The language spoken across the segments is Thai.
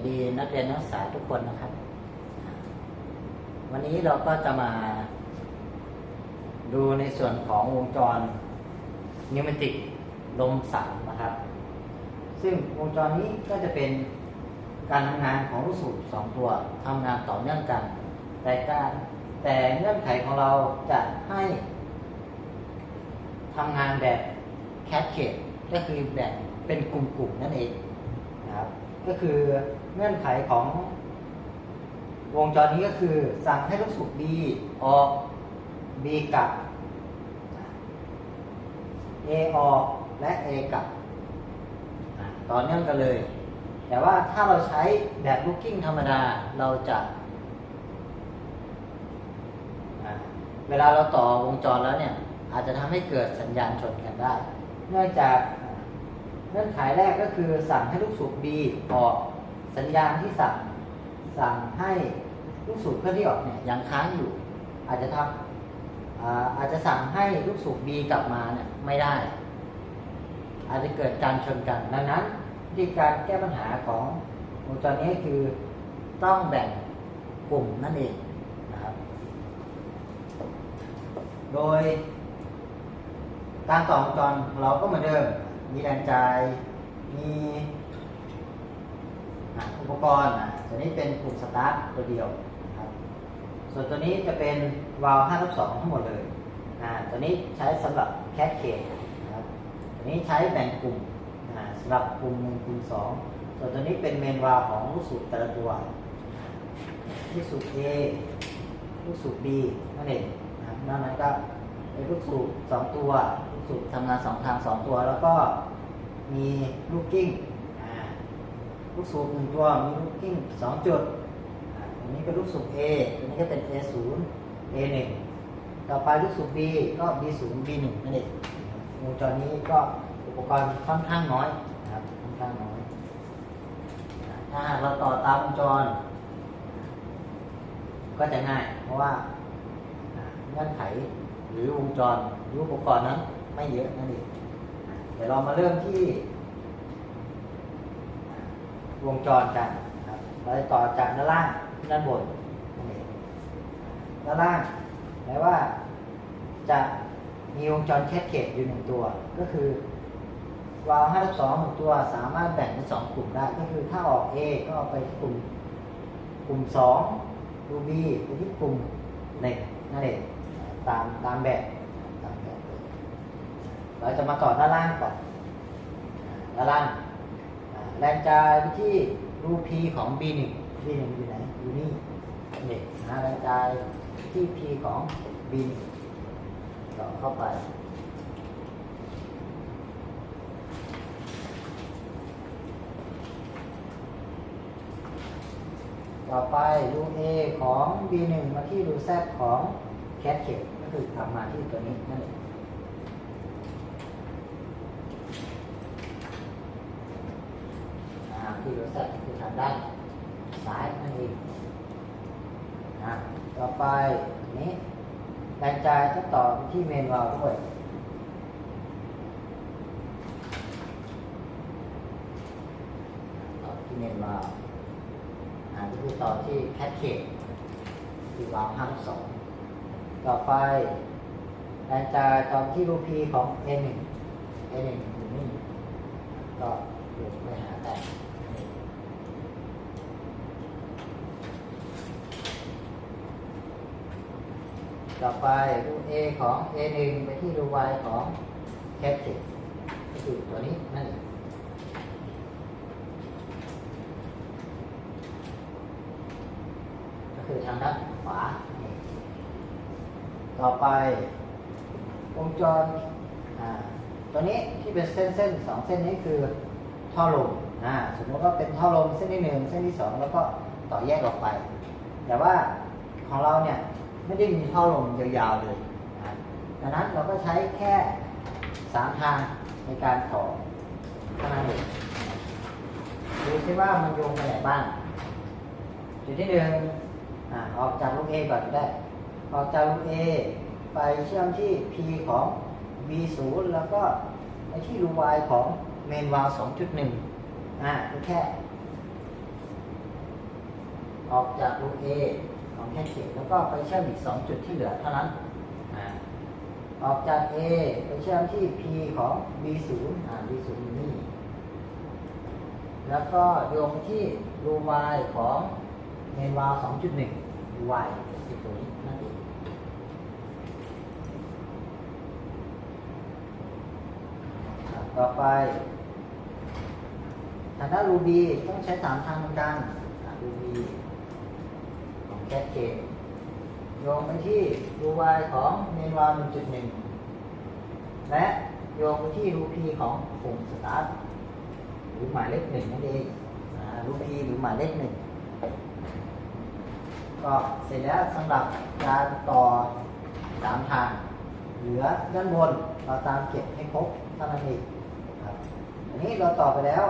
สดีนักเรียนนักศึกษาทุกคนนะครับ วันนี้เราก็จะมา ดูในส่วนของวงจรนิวเมติกลมสามนะครับ ซึ่งวงจรนี้ก็จะเป็นการทำงานของลูกสูบสองตัวทำงานต่อเนื่องกัน แต่การแต่เงื่อนไขของเราจะให้ทำงานแบบแค s เค e ก็คือแบ่งเป็นกลุ่มๆนั่นเองนะครับก็คือ เงื่อนไขของวงจรนี้ก็คือ สั่งให้ลูกสูบ B ออก B กลับ A ออกและ A กลับต่อเนื่องกันเลย แต่ว่าถ้าเราใช้แบบ looking ธรรมดาเราจะ เวลาเราต่อวงจรแล้วเนี่ย อาจจะทำให้เกิดสัญญาณชนกันได้ เนื่องจากเงื่อนไขแรกก็คือสั่งให้ลูกสูบ B ออก สัญญาณที่สั่งสั่งให้ลูกสูบเคลื่อนที่ออกเนี่ยยังค้างอยู่ อาจจะทำอาอาจจะสั่งให้ลูกสูบ B กลับมาเนี่ยไม่ได้ อาจจะเกิดการชนกัน ดังนั้นวิธีการแก้ปัญหาของวงจรนี้คือต้องแบ่งกลุ่มนั่นเองนะครับ โดย การต่อวงจรเราก็เหมือนเดิม มีแรงจ่ายมี ปกรณ์อะตัวนี้เป็นกลุ่มสตาร์ทตัวเดียวนะครับส่วนตัวนี้จะเป็นวาล์ว5ทับ2ทั้งหมดเลยตัวนี้ใช้สำหรับแคสเคดนะครับตัวนี้ใช้แบ่งกลุ่มสำหรับกลุ่ม1กลุ่ม2ส่วนตัวนี้เป็นเมนวาล์วของลูกสูบแต่ละตัวลูกสูบ A ลูกสูบ B นั่นเองนะครับนอกนั้นก็เป็นลูกสูบ2ตัวลูกสูบทำงานสองทางสองตัว แล้วก็มีลูกกิ้ง ลูกสูบหนึ่งตัวมีลูกกิ้งสองจุดอันนี้เป็นลูกสูบ A ตัวนี้ก็เป็น A 0 A 1 ต่อไปลูกสูบ B ก็ B 0 B 1 นั่นเองวงจรนี้ก็อุปกรณ์ค่อนข้างน้อยนะครับค่อนข้างน้อย ถ้าหากเราต่อตามวงจร ก็จะง่าย เพราะว่าเงื่อนไขหรือวงจรหรืออุปกรณ์นั้นไม่เยอะนั่นเองเดี๋ยวเรามาเริ่มที่ วงจรกันนะครับเราจะต่อจากด้านล่างด้านบนด้านล่างแปลว่าจะมีวงจรแคสเกตอยู่หนึ่งตัว ก็คือวาล์ว5ทับ2หนึ่งตัวสามารถแบ่งเป็นสองกลุ่มได้ ก็คือถ้าออก A ก็ไปกลุ่มกลุ่ม2ดู B ไปที่กลุ่มหนึ่งนั่นเองตามตามแบบตามแบบเลยเราจะมาต่อด้านล่างก่อนด้านล่าง แรงจ่ายไปที่รู P ของ B1 B1 อยู่ไหนอยู่นี่นี่นะแรงจ่ายที่ P ของ B1 ต่อเข้าไปต่อไปรู A ของ B1 มาที่รู Z ของ Cat c a p ก็คือทำมาที่ตัวนี้นั่นเอง อ่า คือรสัตว์คือทางด้านซ้ายนั่นเองอ่าต่อไปนี้แรงจ่ายจะต่อที่เมนวาลด้วยต่อที่เมนวาล์วอ่าก็คือต่อที่แคทเคดที่วาล์วห้าสองต่อไปแรงจ่ายต่อที่รูพีของ N1 N1 อยู่นี่ก็ลงไปหาแต่อไปรู A ของ A1 ไปที่รู Y ของ c a p t i v ก็คือตัวนี้นั่นเองก็คือทางด้านขวา ต่อไป วงจรอ่าตัวนี้ที่เป็นเส้นเส้นสองเส้นนี้คือท่อลมอ่าสมมติว่าเป็นท่อลมเส้นที่หนึ่งเส้นที่สองแล้วก็ต่อแยกออกไป แต่ว่าของเราเนี่ย ไม่ได้มีท่อลมยาวๆเลยนะดังนั้นเราก็ใช้แค่สามทางในการต่อเท่านั้นเองดูซิว่ามันโยงไปไหนบ้างจุดที่หนึ่งออกจากลูก A ก่อนได้ ออกจากลูก A ไปเชื่อมที่ P ของ B 0แล้วก็ไปที่รู Y ของเมนวาล2.1 อ่าแค่ ออกจากรูก A ของแคทเขตแล้วก็ไปเชื่อมอีก 2 จุดที่เหลือเท่านั้นออกจาก A ไปเชื่อมที่ P ของ B0 อ่า B0 อยู่นี่ แล้วก็โยงที่รู Y ของเมนวาล์ว2.1รู Y คือตัวนี้นั่นเองต่อไปทางด้านรูบีต้องใช้สามทางเหมือนกันรูบีข องแคทเคโยงไปที่รูวายของเมนวาว1.1 และโยงไปที่รูพีของปุ่มสตาร์ทหรือหมายเลขหนึ่งนั่นเองรูพีหรือหมายเลขหนึ่งก็เสร็จแล้วสำหรับการต่อสามทาง เหลือด้านบนเราตามเก็บให้ครบเท่านั้นเองครับอันนี้เราต่อไปแล้ว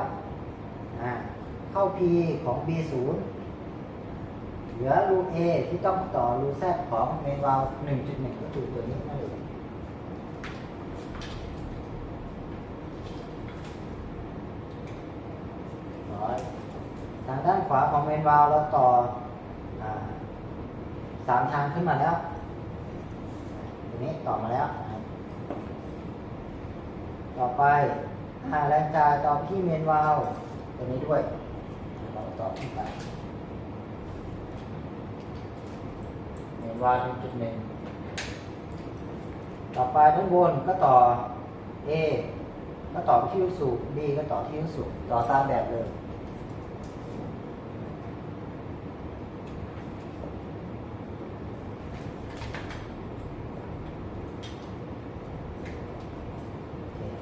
เข้า P ของ B0 ลือรู A ที่ต้องต่อรู Z ของเมนวาล์ว1.1 ก็คือตัวนี้นั่นเองร้อยทางด้านขวาของเมนวาล์วเราต่ออสามทางขึ้นมาแล้วตัวนี้ต่อมาแล้ว ต่อไปหาแรงจ่ายต่อที่เมนวาล์วตัวนี้ด้วยเราต่อขึ้นไป เมนวาล์วจุดหนึ่งต่อไปด้านบนก็ต่อ A ก็ต่อที่ลูกสูบ B ก็ต่อที่ลูกสูบต่อตามแบบเลย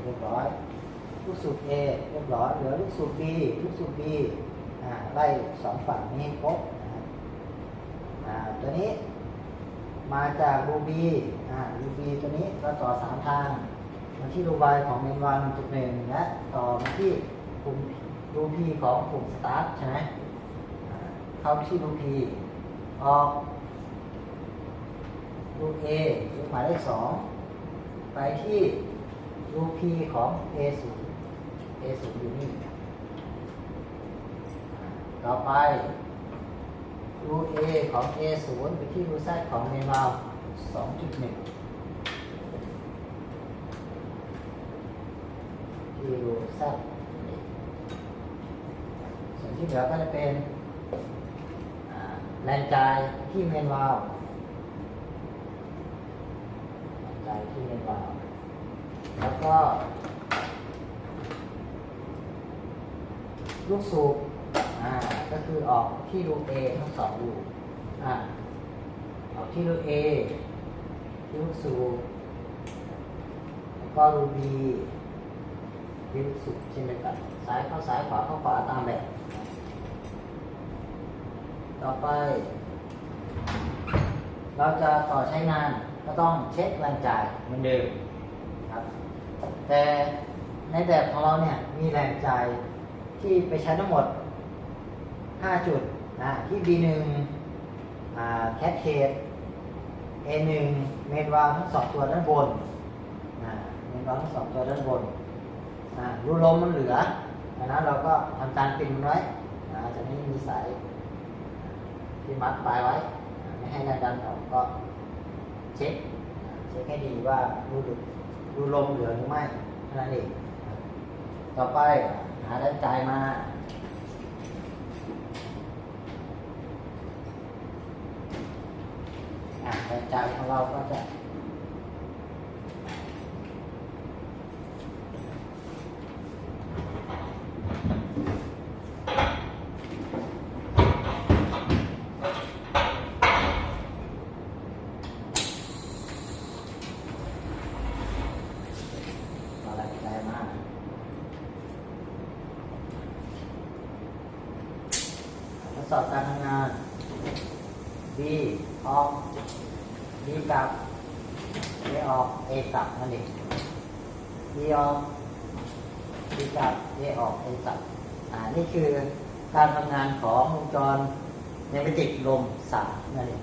เรียบร้อยลูกสูบ A เรียบร้อยเหลือลูกสูบ B ลูกสูบ B อ่าไล่สองฝั่งนี้ครบนะครับอ่าตัวนี้ มาจากรูบีอ่ารูบีตัวนี้เราต่อสามทาง มาที่รูบายของเมนวันจุดหนึ่งและต่อมาที่ปุ่มรูพีของปุ่มสตาร์ทใช่ไหมเข้าที่รูพีออกรูเอรูหมายเลขสองไปที่รูพีของ A0 A0 อยู่นี่ต่อไป รู A ของ A0 ไปที่รู Z ของเมนวาล์ว2.1ที่รู Z ส่วนที่เหลือก็จะเป็นแรงจ่ายที่เมนวาล์วแรงจ่ายที่เมนวาล์วแล้วก็ ลูกสูบ ก็คือออกที่รู A ทั้งสองรูอ่าออกที่รู A ที่ลูสูแล้วก็รู B ที่ลูสูบเช่นเดียวกันซ้ายเข้าซ้ายขวาเข้าขวาตามแบบ ต่อไป เราจะต่อใช้งานก็ต้องเช็คแรงจ่ายเหมือนเดิมครับ แต่ในแบบของเราเนี่ยมีแรงจ่ายที่ไปใช้ทั้งหมด 5 จุดนะที่ B1 แคทเคด A1 เมนวาล์ทั้งสองตัวด้านบนเมนวาล์ทั้งสองตัวด้านบนรูลมมันเหลือดังนั้นเราก็ทำการปิดมันไว้นะจะไม่มีสายที่มัดปลายไว้ ไม่ให้แรงดันออกก็เช็คเช็คให้ดีว่ารูดุรูลมเหลือหรือไม่เท่านั้นเองต่อไปหาแรงจ่ายมา ใจของเราก็จะเอาแรงจ่ายมาทดสอบการทำงาน B ออก B กลับดีออก A กลับนั่นเอง B ออก B กลับดีออก A กลับอ่านี่คือการทำงานของวงจรในกระติกลมสามนั่นเอง